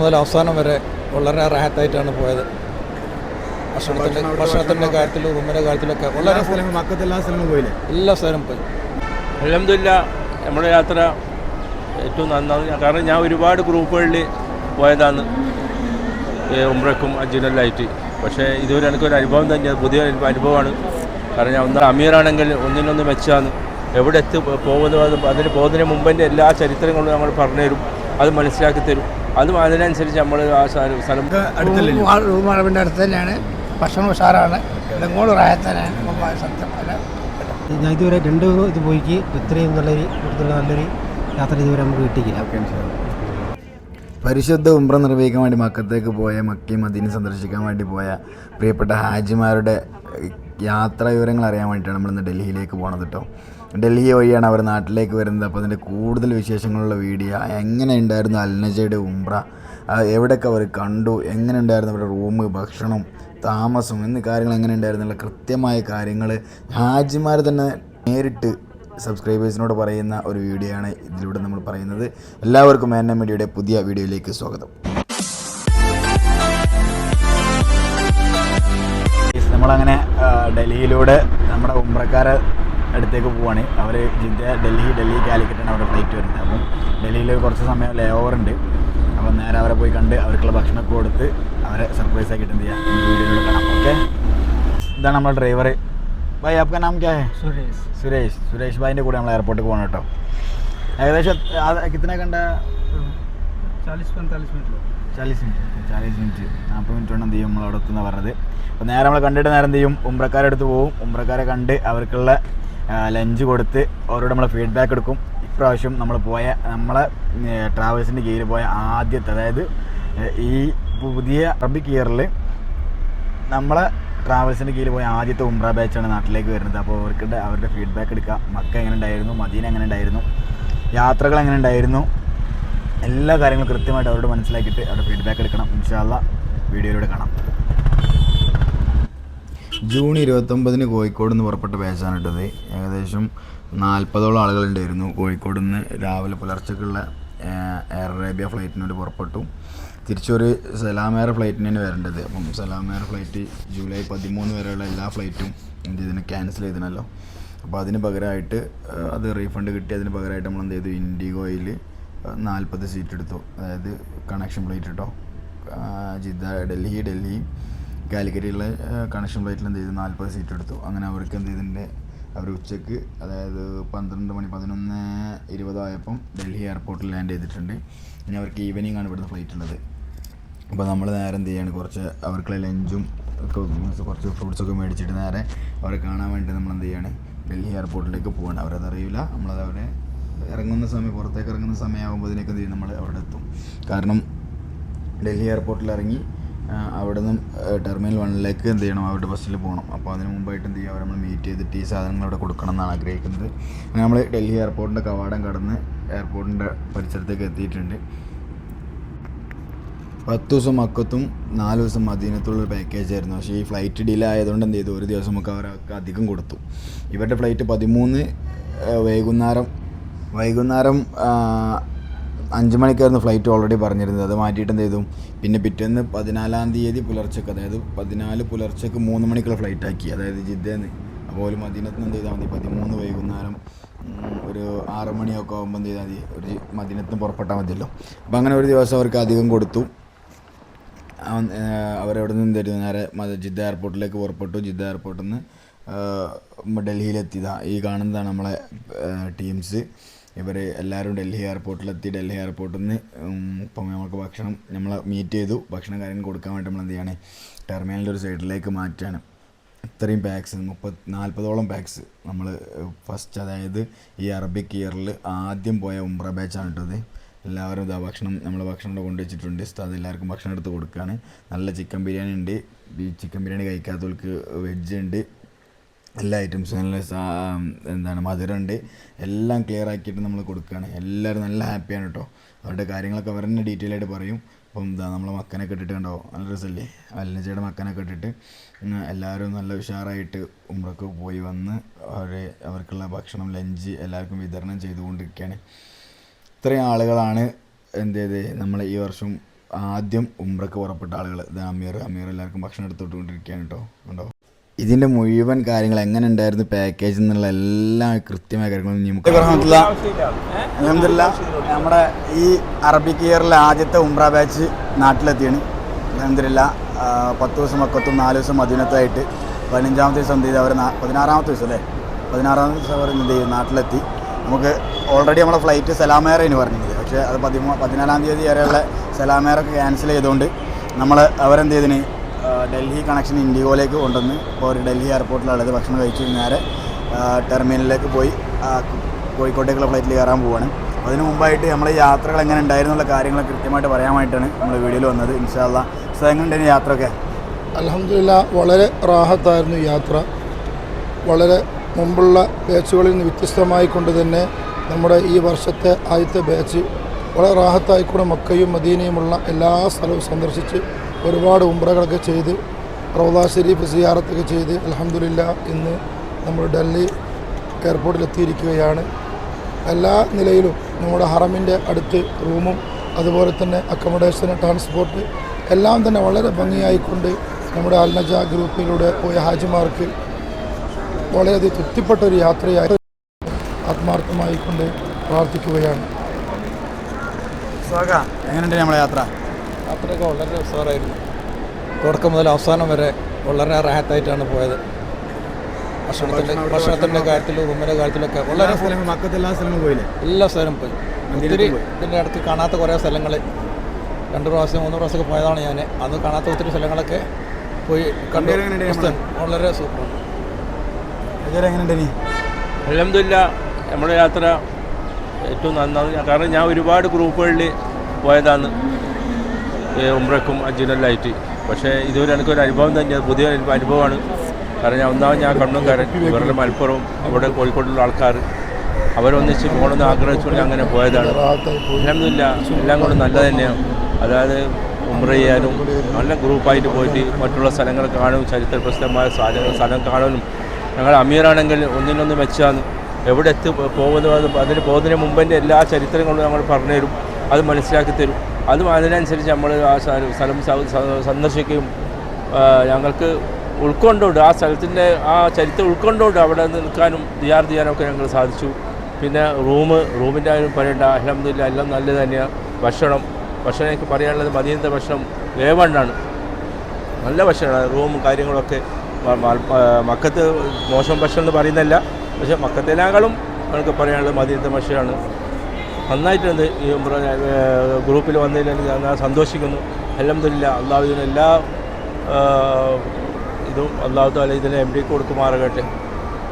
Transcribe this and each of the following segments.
മുതൽ അവസാനം വരെ വളരെ റാഹത്തായിട്ടാണ് പോയത്. ഭക്ഷണത്തിന്റെ ഭക്ഷണത്തിന്റെ കാര്യത്തിലും റൂമിന്റെ കാര്യത്തിലൊക്കെ വളരെ എല്ലാ സ്ഥലങ്ങളും മക്കത്ത് എല്ലാ സ്ഥലങ്ങളും പോയില്ലേ? എല്ലാ സ്ഥലവും പോയി. അലഹമില്ല നമ്മുടെ യാത്ര ഏറ്റവും നന്നാണ്. കാരണം ഞാൻ ഒരുപാട് ഗ്രൂപ്പുകളിൽ പോയതാണ്. ഉമ്രക്കും ഉംറക്കും അജിനെല്ലായിട്ട് പക്ഷേ ഇതുവരെ എനിക്കൊരു അനുഭവം തന്നെയാണ് പുതിയ അനുഭവമാണ്. കാരണം ഞാൻ ഒന്ന് അമീറാണെങ്കിൽ ഒന്നിനൊന്ന് മെച്ചാണ്. എവിടെ എത്തി പോകുന്നത് അതിന് പോകുന്നതിന് മുമ്പിന്റെ എല്ലാ ചരിത്രങ്ങളും ഞങ്ങൾ പറഞ്ഞുതരും അത് മനസ്സിലാക്കി തരും. അതും അതിനനുസരിച്ച് നമ്മൾ ആ സ്ഥലം അടുത്തല്ലേ? റൂം അളവിന്റെ അടുത്ത് തന്നെയാണ് ഭക്ഷണം ഉഷാറാണ്. ഇങ്ങോട്ട് റായത്തനാണ് ഞാൻ ഇതുവരെ രണ്ട് ഇത് പോയിക്ക്. ഇത്രയും നല്ലൊരു ഇവിടുത്തെ നല്ലൊരു യാത്ര ഇതുവരെ നമുക്ക് കിട്ടിയില്ല പരിശുദ്ധ ഉംറ നിർവഹിക്കാൻ വേണ്ടി മക്കത്തേക്ക് പോയ മക്കയും മദീനെ സന്ദർശിക്കാൻ വേണ്ടി പോയ പ്രിയപ്പെട്ട ഹാജിമാരുടെ യാത്രാ വിവരങ്ങൾ അറിയാൻ വേണ്ടിയിട്ടാണ് നമ്മളിന്ന് ഡൽഹിയിലേക്ക് പോണത് കേട്ടോ ഡൽഹി വഴിയാണ് അവർ നാട്ടിലേക്ക് വരുന്നത്. അപ്പോൾ അതിന്റെ കൂടുതൽ വിശേഷങ്ങളുള്ള വീഡിയോ എങ്ങനെ ഉണ്ടായിരുന്നു അൽനജയുടെ ഉംറ? എവിടെയൊക്കെ അവർ കണ്ടു? എങ്ങനെ ഉണ്ടായിരുന്നു അവരുടെ റൂം ഭക്ഷണം താമസം എന്നീ കാര്യങ്ങൾ എങ്ങനെ ഉണ്ടായിരുന്നുള്ള കൃത്യമായ കാര്യങ്ങൾ ഹാജിമാർ തന്നെ നേരിട്ട് സബ്സ്ക്രൈബേഴ്സിനോട് പറയുന്ന ഒരു വീഡിയോ ആണ് ഇതിലൂടെ നമ്മൾ പറയുന്നത്. എല്ലാവർക്കും എൻ എം മീഡിയയുടെ പുതിയ വീഡിയോയിലേക്ക് സ്വാഗതം. നമ്മളങ്ങനെ ഡൽഹിയിലൂടെ നമ്മുടെ ഉമ്രക്കാരെ അടുത്തേക്ക് പോവാണ്. അവർ ജിദ്ദ ഡൽഹി ഡൽഹി കാലിക്കറ്റാണ് അവരുടെ ഫ്ലൈറ്റ് വരുന്നത്. അപ്പം ഡൽഹിയിൽ കുറച്ച് സമയം ലേ ഓവർ ഉണ്ട്. അപ്പം നേരെ അവരെ പോയി കണ്ട് അവർക്കുള്ള ഭക്ഷണമൊക്കെ കൊടുത്ത് അവരെ സർപ്രൈസ് ആക്കിയിട്ട് എന്ത് ചെയ്യാം? വീഡിയോയിലൂടെ കാണാം. ഓക്കെ ഇതാണ് നമ്മുടെ ഡ്രൈവർ ഭായ് ആപ്കാ നാം ക്യാ സുരേഷ്. സുരേഷ്. സുരേഷ് ഭായിന്റെ കൂടെ നമ്മൾ എയർപോർട്ടിൽ പോകണം കേട്ടോ. ഏകദേശം കിത്തനെ കണ്ട? ചാലിസ് പന്താലിസ് മിനിറ്റ്. ചാലീസ് മിനിറ്റ്. ചാലീസ് മിനിറ്റ്. നാൽപ്പത് മിനിറ്റ് കൊണ്ട് എന്ത് ചെയ്യും? നമ്മൾ അവിടെ എത്തുന്ന പറഞ്ഞത്. അപ്പോൾ നേരെ നമ്മൾ കണ്ടിട്ട് നേരം എന്ത് ചെയ്യും? ഉമ്രക്കാരെ അടുത്ത് പോവും. ഉമ്രക്കാരെ കണ്ട് അവർക്കുള്ള ലഞ്ച് കൊടുത്ത് അവരോട് നമ്മൾ ഫീഡ്ബാക്ക് എടുക്കും. ഇപ്രാവശ്യം നമ്മൾ പോയ നമ്മളെ ട്രാവൽസിന്റെ കീഴിൽ പോയ ആദ്യത്തെ അതായത് ഈ പുതിയ അറബിക് ഇയറിൽ നമ്മളെ ട്രാവൽസിന്റെ കീഴിൽ പോയ ആദ്യത്തെ ഉംറ ബാച്ചാണ് നാട്ടിലേക്ക് വരുന്നത്. അപ്പോൾ അവർക്ക് അവരുടെ ഫീഡ്ബാക്ക് എടുക്കുക മക്ക എങ്ങനെ ഉണ്ടായിരുന്നു? മദീന എങ്ങനെ ഉണ്ടായിരുന്നു? യാത്രകൾ എങ്ങനെ ഉണ്ടായിരുന്നു? എല്ലാ കാര്യങ്ങളും കൃത്യമായിട്ട് അവരോട് മനസ്സിലാക്കിയിട്ട് അവരുടെ ഫീഡ്ബാക്ക് എടുക്കണം. ഇൻഷാല്ല വീഡിയോയിലൂടെ കാണാം. ജൂൺ ഇരുപത്തൊമ്പതിന് കോഴിക്കോട് നിന്ന് പുറപ്പെട്ട ബാച്ചാണ് ഇട്ടത്. ഏകദേശം നാൽപ്പതോളം ആളുകളുണ്ടായിരുന്നു കോഴിക്കോട് നിന്ന് രാവിലെ പുലർച്ചക്കുള്ള എയർ അറേബ്യ ഫ്ലൈറ്റിന് വേണ്ടി പുറപ്പെട്ടു. തിരിച്ചൊരു സലാം എയർ ഫ്ലൈറ്റിനാണ് വരേണ്ടത്. അപ്പം സലാം എയർ ഫ്ലൈറ്റ് ജൂലൈ പതിമൂന്ന് വരെയുള്ള എല്ലാ ഫ്ലൈറ്റും എന്ത് ഇതിനെ ക്യാൻസൽ ചെയ്തിനല്ലോ. അപ്പോൾ അതിന് പകരമായിട്ട് അത് റീഫണ്ട് കിട്ടി. അതിന് പകരമായിട്ട് നമ്മൾ എന്ത് ചെയ്തു? ഇൻഡിഗോയിൽ നാൽപ്പത് സീറ്റ് എടുത്തു. അതായത് കണക്ഷൻ ഫ്ലൈറ്റ് കേട്ടോ ജിദ്ദ ഡൽഹി ഡൽഹി കാലിക്കറ്റിലുള്ള കണക്ഷൻ ഫ്ലൈറ്റിൽ എന്ത് ചെയ്തു? നാൽപ്പത് സീറ്റ് എടുത്തു. അങ്ങനെ അവർക്ക് എന്ത് ചെയ്തിട്ടുണ്ട്? അവർ ഉച്ചയ്ക്ക് അതായത് പന്ത്രണ്ട് മണി പതിനൊന്ന് ഇരുപതായപ്പം ഡൽഹി എയർപോർട്ടിൽ ലാൻഡ് ചെയ്തിട്ടുണ്ട്. ഇനി അവർക്ക് ഈവനിങ് ആണ് ഇവിടുന്ന് ഫ്ലൈറ്റ് ഉള്ളത്. അപ്പോൾ നമ്മൾ നേരെ എന്ത് ചെയ്യാണ്? കുറച്ച് അവർക്കുള്ള ലഞ്ചും ഒക്കെ കുറച്ച് ഫ്രൂട്ട്സൊക്കെ മേടിച്ചിട്ട് നേരെ അവരെ കാണാൻ വേണ്ടി നമ്മൾ എന്ത് ചെയ്യാണ്? ഡൽഹി എയർപോർട്ടിലേക്ക് പോവാണ്. അവരത് അറിയില്ല. നമ്മളത് അവരെ ഇറങ്ങുന്ന സമയം പുറത്തേക്ക് ഇറങ്ങുന്ന സമയമാകുമ്പോൾ ഇതിനൊക്കെ എന്ത് ചെയ്യും? നമ്മൾ അവിടെ എത്തും. കാരണം ഡൽഹി എയർപോർട്ടിൽ ഇറങ്ങി അവിടെ നിന്നും ടെർമിനൽ വണ്ണിലേക്ക് എന്ത് ചെയ്യണം? അവരുടെ ബസ്സിൽ പോകണം അപ്പോൾ അതിന് മുമ്പായിട്ട് എന്ത് ചെയ്യുക നമ്മൾ മീറ്റ് ചെയ്തിട്ട് ഈ സാധനങ്ങൾ അവിടെ കൊടുക്കണം എന്നാണ് ആഗ്രഹിക്കുന്നത്. അങ്ങനെ നമ്മൾ ഡൽഹി എയർപോർട്ടിന്റെ കവാടം കടന്ന് എയർപോർട്ടിന്റെ പരിസരത്തേക്ക് എത്തിയിട്ടുണ്ട്. പത്ത് ദിവസം മക്കത്തും നാല് ദിവസം മദീനത്തുള്ളൊരു പാക്കേജ് ആയിരുന്നു. പക്ഷേ ഈ ഫ്ലൈറ്റ് ഡിലേ ആയതുകൊണ്ട് എന്ത് ചെയ്തു? ഒരു ദിവസം നമുക്ക് അവർക്ക് അധികം കൊടുത്തു. ഇവരുടെ ഫ്ലൈറ്റ് പതിമൂന്ന് വൈകുന്നേരം വൈകുന്നേരം അഞ്ച് മണിക്കായിരുന്നു ഫ്ലൈറ്റ് ഓൾറെഡി പറഞ്ഞിരുന്നത്. അത് മാറ്റിയിട്ട് എന്ത് ചെയ്തു? പിന്നെ പിറ്റേന്ന് പതിനാലാം തീയതി പുലർച്ചക്ക് അതായത് പതിനാല് പുലർച്ചക്ക് മൂന്ന് മണിക്കുള്ള ഫ്ലൈറ്റ് ആക്കി. അതായത് ജിദ്ദേന്ന്. അപ്പോൾ ഒരു മദീനത്ത് എന്ത് ചെയ്താൽ മതി? പതിമൂന്ന് വൈകുന്നേരം ഒരു ആറ് മണിയൊക്കെ ആകുമ്പോൾ എന്ത് ചെയ്താൽ മതി? ഒരു മദീനത്തിന് പുറപ്പെട്ടാൽ മതിയല്ലോ. അപ്പോൾ അങ്ങനെ ഒരു ദിവസം അവർക്ക് അധികം കൊടുത്തു. അവരവിടെ നിന്ന് തരുന്ന നേരെ ജിദ്ദ എയർപോർട്ടിലേക്ക് പുറപ്പെട്ടു. ജിദ്ദ എയർപോർട്ടിൽ നിന്ന് ഡൽഹിയിലെത്തിയതാണ് ഈ കാണുന്നതാണ് നമ്മളെ ടീംസ് ഇവർ എല്ലാവരും ഡൽഹി എയർപോർട്ടിലെത്തി ഡൽഹി എയർപോർട്ടിൽ നിന്ന് ഇപ്പം നമുക്ക് ഭക്ഷണം നമ്മൾ മീറ്റ് ചെയ്തു. ഭക്ഷണം കാര്യങ്ങൾ കൊടുക്കാൻ വേണ്ടി നമ്മൾ എന്ത് ചെയ്യാണ് ടെർമിനലിന്റെ ഒരു സൈഡിലേക്ക് മാറ്റാണ്. ഇത്രയും പാക്സ് മുപ്പത് നാൽപ്പതോളം പാക്സ് നമ്മൾ ഫസ്റ്റ് അതായത് ഈ അറബിക് ഇയറിൽ ആദ്യം പോയ ഉംറ ബാച്ചാണ് ഇട്ടത് എല്ലാവരും ഇതാ ഭക്ഷണം നമ്മൾ ഭക്ഷണം കൊണ്ട് കൊണ്ടുവച്ചിട്ടുണ്ട്. അത് എല്ലാവർക്കും ഭക്ഷണം എടുത്ത് കൊടുക്കുകയാണ് നല്ല ചിക്കൻ ബിരിയാണി ഉണ്ട്. ഈ ചിക്കൻ ബിരിയാണി കഴിക്കാത്തവർക്ക് വെജ് ഉണ്ട്. എല്ലാ ഐറ്റംസും നല്ല എന്താണ് മധുരമുണ്ട്. എല്ലാം ക്ലിയർ ആക്കിയിട്ട് നമ്മൾ കൊടുക്കുകയാണ്. എല്ലാവരും നല്ല ഹാപ്പിയാണ് കേട്ടോ അവരുടെ കാര്യങ്ങളൊക്കെ അവർ തന്നെ ഡീറ്റെയിൽ ആയിട്ട് പറയും. അപ്പം എന്താ നമ്മളെ മക്കനൊക്കെ ഇട്ടിട്ട് കണ്ടോ? നല്ല രസമല്ലേ? അല്ലച്ചയുടെ മക്കനൊക്കെ ഇട്ടിട്ട്. എല്ലാവരും നല്ല ഉഷാറായിട്ട് ഉമ്രക്ക് പോയി വന്ന് അവരെ അവർക്കുള്ള ഭക്ഷണം ലഞ്ച് എല്ലാവർക്കും വിതരണം ചെയ്തുകൊണ്ടിരിക്കുകയാണ്. ഇത്രയും ആളുകളാണ് എന്ത് ചെയ്ത്? നമ്മൾ ഈ വർഷം ആദ്യം ഉമ്രക്ക് പുറപ്പെട്ട ആളുകൾ ഇത് അമീർ അമീർ എല്ലാവർക്കും ഭക്ഷണം എടുത്തുകൊണ്ടിരിക്കുകയാണ് കേട്ടോ ഉണ്ടോ ഇതിന്റെ മുഴുവൻ കാര്യങ്ങൾ എങ്ങനെ ഉണ്ടായിരുന്നു പാക്കേജ് എന്നുള്ള എല്ലാ കൃത്യമായ കാര്യങ്ങളും നമുക്ക് അലഹമില്ല നമ്മുടെ ഈ അറബിക് ഇയറിലെ ആദ്യത്തെ ഉംറ ബാച്ച് നാട്ടിലെത്തിയാണ്. അലഹമില്ല പത്ത് ദിവസം മക്കത്തും നാല് ദിവസം മദീനത്തായിട്ട് പതിനഞ്ചാമത്തെ ദിവസം എന്ത് ചെയ്ത്? അവർ പതിനാറാമത്തെ ദിവസം അല്ലേ? പതിനാറാമത്തെ ദിവസം അവർ എന്ത് ചെയ്യും നാട്ടിലെത്തി. നമുക്ക് ഓൾറെഡി നമ്മളെ ഫ്ലൈറ്റ് സലാമേറേന് പറഞ്ഞിരുന്നത് പക്ഷേ അത് പതിമൂ പതിനാലാം തീയതി വരെയുള്ള സലാമേറൊക്കെ ക്യാൻസൽ ചെയ്തുകൊണ്ട് നമ്മൾ അവരെന്ത് ചെയ്തിന്? ഡൽഹി കണക്ഷൻ ഇൻഡിഗോയിലേക്ക് കൊണ്ടുവന്ന് ഇപ്പോൾ ഒരു ഡൽഹി എയർപോർട്ടിലുള്ളത് ഭക്ഷണം കഴിച്ച് നേരെ ടെർമിനലിലേക്ക് പോയി കോഴിക്കോട്ടേക്കുള്ള ഫ്ലൈറ്റിൽ കയറാൻ പോവാണ്. അതിന് മുമ്പായിട്ട് നമ്മളെ യാത്രകൾ എങ്ങനെ ഉണ്ടായിരുന്നു എന്നുള്ള കാര്യങ്ങൾ കൃത്യമായിട്ട് പറയാനായിട്ടാണ് നമ്മൾ വീഡിയോയിൽ വന്നത്. ഇൻഷാല്ല സോ എങ്ങനെയുണ്ടായിരുന്നു യാത്രയൊക്കെ? അലഹമില്ല വളരെ റാഹത്തായിരുന്നു യാത്ര. വളരെ മുമ്പുള്ള ബാച്ചുകളിൽ നിന്ന് വ്യത്യസ്തമായി കൊണ്ട് തന്നെ നമ്മുടെ ഈ വർഷത്തെ ആദ്യത്തെ ബാച്ച് വളരെ റാഹത്തായിക്കൂടെ മക്കയും മദീനയുമുള്ള എല്ലാ സ്ഥലവും സന്ദർശിച്ച് ഒരുപാട് ഉംറകളൊക്കെ ചെയ്ത് റൗദാ ഷെരീഫ് സിയാറത്തൊക്കെ ചെയ്ത് അലഹമില്ല ഇന്ന് നമ്മൾ ഡൽഹി എയർപോർട്ടിൽ എത്തിയിരിക്കുകയാണ് എല്ലാ നിലയിലും നമ്മുടെ ഹറമിന്റെ അടുത്ത് റൂമും അതുപോലെ തന്നെ അക്കോമഡേഷൻ ട്രാൻസ്പോർട്ട് എല്ലാം തന്നെ വളരെ ഭംഗിയായിക്കൊണ്ട് നമ്മുടെ അൽനജ ഗ്രൂപ്പിലൂടെ പോയ ഹാജിമാർക്ക് വളരെയധികം തൃപ്തിപ്പെട്ട ഒരു യാത്രയായി ആത്മാർത്ഥമായിക്കൊണ്ട് പ്രാർത്ഥിക്കുകയാണ്. എങ്ങനെയുണ്ട് നമ്മുടെ യാത്ര? യാത്രയൊക്കെ വളരെ ഉസാറായിരുന്നു തുടക്കം മുതൽ അവസാനം വരെ വളരെ റാഹത്തായിട്ടാണ് പോയത്. ഭക്ഷണത്തിന്റെ ഭക്ഷണത്തിന്റെ കാര്യത്തിലും റൂമിന്റെ കാര്യത്തിലൊക്കെ വളരെ എല്ലാ സ്ഥലങ്ങളും പോയില്ലേ? എല്ലാ സ്ഥലവും പോയി. ഒത്തിരി ഇതിന്റെ അടുത്ത് കാണാത്ത കുറേ സ്ഥലങ്ങൾ രണ്ട് പ്രാവശ്യം മൂന്ന് പ്രാവശ്യമൊക്കെ പോയതാണ് ഞാൻ അന്ന് കാണാത്ത ഒത്തിരി സ്ഥലങ്ങളൊക്കെ പോയി കണ്ടു. വളരെ സൂപ്പറാണ്. എങ്ങനെയുണ്ട് അലഹമില്ല നമ്മുടെ യാത്ര ഏറ്റവും നന്നാണ് കാരണം ഞാൻ ഒരുപാട് ഗ്രൂപ്പുകളിൽ പോയതാണ്. ഉംറക്കും അജിനെല്ലായിട്ട് പക്ഷേ ഇതുവരെ എനിക്കൊരു അനുഭവം തന്നെയാണ് പുതിയ അനുഭവമാണ്. കാരണം ഞാൻ ഒന്നാമത് ഞാൻ കണ്ണൂർക്കാരൻ ഇവരുടെ മലപ്പുറവും അവിടെ കോഴിക്കോടുള്ള ആൾക്കാർ അവരൊന്നിച്ച് പോകണമെന്ന് ആഗ്രഹിച്ചുകൊണ്ട് അങ്ങനെ പോയതാണ്. അലഹമില്ല എല്ലാം കൊണ്ട് നല്ലത് തന്നെയാണ്. അതായത് ഉംറ ചെയ്യാനും നല്ല ഗ്രൂപ്പായിട്ട് പോയിട്ട് മറ്റുള്ള സ്ഥലങ്ങൾ കാണും ചരിത്ര പ്രസിദ്ധമായ സ്ഥലങ്ങൾ സ്ഥലം കാണാനും. ഞങ്ങൾ അമീറാണെങ്കിൽ ഒന്നിനൊന്ന് മെച്ചാണ് എവിടെ എത്തി പോകുന്നു അതിന് പോകുന്നതിന് മുമ്പേ എല്ലാ ചരിത്രങ്ങളും ഞങ്ങൾ പറഞ്ഞു തരും. അത് മനസ്സിലാക്കി തരും. അതും അതിനനുസരിച്ച് നമ്മൾ ആ സ്ഥലം സന്ദർശിക്കുകയും ഞങ്ങൾക്ക് ഉൾക്കൊണ്ടുകൊണ്ട് ആ സ്ഥലത്തിന്റെ ആ ചരിത്രം ഉൾക്കൊണ്ടുകൊണ്ട് അവിടെ നിൽക്കാനും ദിയാർ ചെയ്യാനൊക്കെ ഞങ്ങൾ സാധിച്ചു. പിന്നെ റൂം റൂമിന്റെ ആരും പറയേണ്ട. അലഹമില്ല എല്ലാം നല്ലത് തന്നെയാണ് ഭക്ഷണം ഭക്ഷണം എനിക്ക് പറയാനുള്ളത് മദീനത്തെ ഭക്ഷണം വേവണ്ണാണ് നല്ല ഭക്ഷണമാണ് റൂമും കാര്യങ്ങളൊക്കെ മക്കത്ത് മോശം ഭക്ഷണം എന്ന് പറയുന്നില്ല പക്ഷേ മക്കത്തേക്കാളും നമുക്ക് പറയാനുള്ളത് മദീനത്തെ ഭക്ഷണമാണ് നന്നായിട്ടുണ്ട്. ഈ ഗ്രൂപ്പിൽ വന്നതിൽ ഞാൻ സന്തോഷിക്കുന്നു. അലഹമില്ല അള്ളാഹുവിന് എല്ലാ ഇതും അള്ളാഹു താല ഇതിനെ എം ഡിക്ക് കൊടുക്കുമാറാകട്ടെ.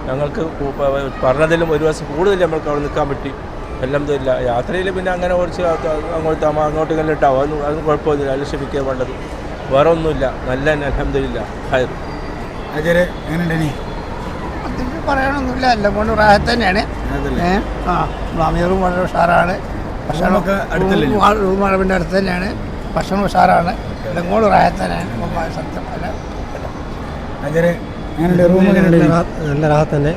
ഞങ്ങൾക്ക് കു- പ- പറഞ്ഞതിലും ഒരു ദിവസം കൂടുതൽ നമ്മൾക്ക് അവിടെ നിൽക്കാൻ പറ്റി. അലഹമില്ല യാത്രയിൽ പിന്നെ അങ്ങനെ കുറച്ച് അങ്ങോട്ട് അങ്ങോട്ട് ഇങ്ങനെ ഇട്ടാവും അതൊന്നും അതൊന്നും കുഴപ്പമൊന്നുമില്ല. അതിൽ ക്ഷമിക്കുക വേണ്ടത്. വേറെ ഒന്നുമില്ല. നല്ല അലഹമില്ല ഹയർ അജയ് എങ്ങനെയുണ്ട് പറയാനൊന്നുമില്ല എല്ലാം കൊണ്ട് റാഹത്ത് തന്നെയാണ്. ആ അമീറും വളരെ ഉഷാറാണ്. ഭക്ഷണമൊക്കെ അടുത്തല്ലേ? റൂം അളവിന്റെ അടുത്ത് തന്നെയാണ്. ഭക്ഷണം ഉഷാറാണ്. എല്ലാം കൊണ്ട് റാഹത്ത് തന്നെയാണ്. സത്യം നല്ല റാഹത്ത് തന്നെ.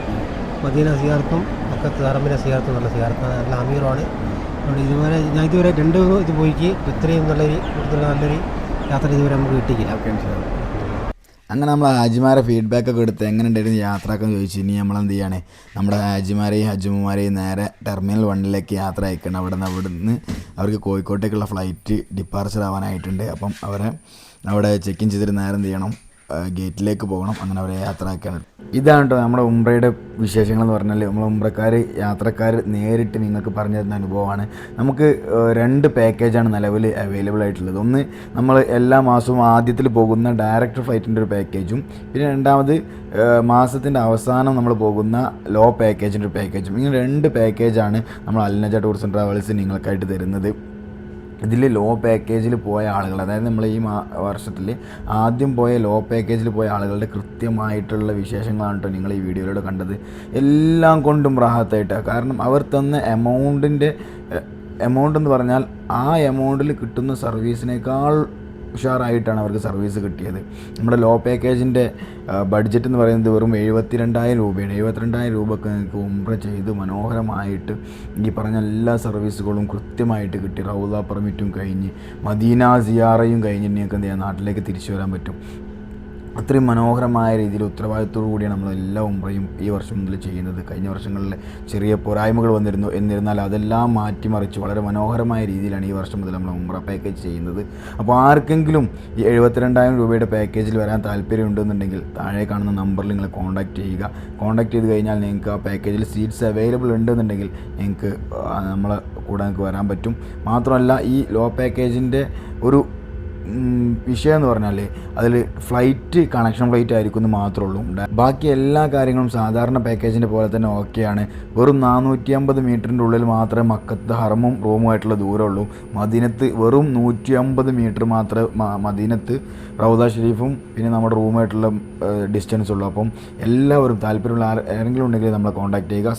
മദീന സിയാർത്തും മക്കത്ത് ഹറമിനെ സിയാർത്തും നല്ല സിയാർത്താണ് നല്ല അമീറുമാണ്. അതുകൊണ്ട് ഇതുവരെ ഞാൻ ഇതുവരെ രണ്ട് ഇത് പോയിക്ക്. ഇത്രയും നല്ലൊരു കൂടുതൽ നല്ലൊരു യാത്ര ഇതുവരെ നമുക്ക് കിട്ടിയില്ല അങ്ങനെ നമ്മൾ ഹാജിമാരെ ഫീഡ്ബാക്ക് ഒക്കെ എടുത്ത് എങ്ങനെ ഉണ്ടായിരുന്നു യാത്രയൊക്കെ ചോദിച്ചു ഇനി നമ്മൾ എന്ത് ചെയ്യാണ്? നമ്മുടെ ഹാജിമാരെയും ഹജ്ജുമാരെയും നേരെ ടെർമിനൽ വണ്ണിലേക്ക് യാത്ര അയക്കണം. അവിടെ നിന്ന് അവിടെ നിന്ന് അവർക്ക് കോഴിക്കോട്ടേക്കുള്ള ഫ്ലൈറ്റ് ഡിപ്പാർച്ചർ ആവാനായിട്ടുണ്ട്. അപ്പം അവരെ അവിടെ ചെക്ക് ഇൻ ചെയ്തിട്ട് നേരം എന്ത് ചെയ്യണം? ഗേറ്റിലേക്ക് പോകണം. അങ്ങനെ അവരെ യാത്ര ആക്കാണ് ഇതാണ് കേട്ടോ നമ്മുടെ ഉംറയുടെ വിശേഷങ്ങൾ എന്ന് പറഞ്ഞാൽ നമ്മൾ ഉംറക്കാർ യാത്രക്കാർ നേരിട്ട് നിങ്ങൾക്ക് പറഞ്ഞു തരുന്ന അനുഭവമാണ്. നമുക്ക് രണ്ട് പാക്കേജാണ് നിലവിൽ അവൈലബിൾ ആയിട്ടുള്ളത്. ഒന്ന് നമ്മൾ എല്ലാ മാസവും ആദ്യത്തിൽ പോകുന്ന ഡയറക്റ്റ് ഫ്ലൈറ്റിന്റെ ഒരു പാക്കേജും പിന്നെ രണ്ടാമത് മാസത്തിന്റെ അവസാനം നമ്മൾ പോകുന്ന ലോ പാക്കേജിന്റെ ഒരു പാക്കേജും ഇങ്ങനെ രണ്ട് പാക്കേജാണ് നമ്മൾ അൽനജ ടൂറിസം ട്രാവൽസ് നിങ്ങൾക്കായിട്ട് തരുന്നത്. ഇതിൽ ലോ പാക്കേജിൽ പോയ ആളുകൾ അതായത് നമ്മൾ ഈ വർഷത്തിൽ ആദ്യം പോയ ലോ പാക്കേജിൽ പോയ ആളുകളുടെ കൃത്യമായിട്ടുള്ള വിശേഷങ്ങളാണ് കേട്ടോ നിങ്ങൾ ഈ വീഡിയോയിലൂടെ കണ്ടത്. എല്ലാം കൊണ്ടും റാഹത്തായിട്ടാണ് കാരണം അവർ തന്ന എമൗണ്ടിന്റെ എമൗണ്ട് എന്ന് പറഞ്ഞാൽ ആ എമൗണ്ടിൽ കിട്ടുന്ന സർവീസിനേക്കാൾ ഉഷാറായിട്ടാണ് അവർക്ക് സർവീസ് കിട്ടിയത്. നമ്മുടെ ലോ പാക്കേജിന്റെ ബഡ്ജറ്റ് എന്ന് പറയുന്നത് വെറും എഴുപത്തി രണ്ടായിരം രൂപയാണ്. എഴുപത്തിരണ്ടായിരം രൂപക്ക് നിങ്ങൾക്ക് ഉംറ ചെയ്ത് മനോഹരമായിട്ട് ഈ പറഞ്ഞ എല്ലാ സർവീസുകളും കൃത്യമായിട്ട് കിട്ടി. റൗദ പെർമിറ്റും കഴിഞ്ഞ് മദീന സിയാറയും കഴിഞ്ഞ് നിങ്ങൾക്ക് എന്ത് ചെയ്യാം നാട്ടിലേക്ക് തിരിച്ചു വരാൻ പറ്റും. അത്രയും മനോഹരമായ രീതിയിൽ ഉത്തരവാദിത്തോടു കൂടിയാണ് നമ്മൾ എല്ലാ ഉംറയും ഈ വർഷം മുതൽ ചെയ്യുന്നത്. കഴിഞ്ഞ വർഷങ്ങളിൽ ചെറിയ പോരായ്മകൾ വന്നിരുന്നു. എന്നിരുന്നാൽ അതെല്ലാം മാറ്റിമറിച്ച് വളരെ മനോഹരമായ രീതിയിലാണ് ഈ വർഷം മുതൽ നമ്മൾ ഉംറ പാക്കേജ് ചെയ്യുന്നത്. അപ്പോൾ ആർക്കെങ്കിലും ഈ എഴുപത്തിരണ്ടായിരം രൂപയുടെ പാക്കേജിൽ വരാൻ താല്പര്യമുണ്ടെന്നുണ്ടെങ്കിൽ താഴെ കാണുന്ന നമ്പറിൽ നിങ്ങൾ കോൺടാക്റ്റ് ചെയ്യുക. കോൺടാക്റ്റ് ചെയ്ത് കഴിഞ്ഞാൽ നിങ്ങൾക്ക് ആ പാക്കേജിൽ സീറ്റ്സ് അവൈലബിൾ ഉണ്ടെന്നുണ്ടെങ്കിൽ നിങ്ങൾക്ക് നമ്മളെ കൂടെ നിങ്ങൾക്ക് വരാൻ പറ്റും. മാത്രമല്ല ഈ ലോ പാക്കേജിന്റെ ഒരു വിഷയം എന്ന് പറഞ്ഞാൽ അതിൽ ഫ്ലൈറ്റ് കണക്ഷൻ ഫ്ലൈറ്റ് ആയിരിക്കും എന്ന് മാത്രമേ ഉള്ളൂ ബാക്കി എല്ലാ കാര്യങ്ങളും സാധാരണ പാക്കേജിന്റെ പോലെ തന്നെ ഓക്കെയാണ് വെറും നാനൂറ്റി അമ്പത് മീറ്ററിന്റെ ഉള്ളിൽ മാത്രമേ മക്കത്ത് ഹറമും റൂമുമായിട്ടുള്ള ദൂരമുള്ളൂ മദീനത്ത് വെറും നൂറ്റി അമ്പത് മീറ്റർ മാത്രമേ മദീനത്ത് റൗദ ഷെരീഫും പിന്നെ നമ്മുടെ റൂമായിട്ടുള്ള ഡിസ്റ്റൻസ് ഉള്ളൂ. അപ്പം എല്ലാവരും താല്പര്യമുള്ള ആരെ- ആരെങ്കിലും ഉണ്ടെങ്കിൽ നമ്മളെ കോൺടാക്ട് ചെയ്യുക.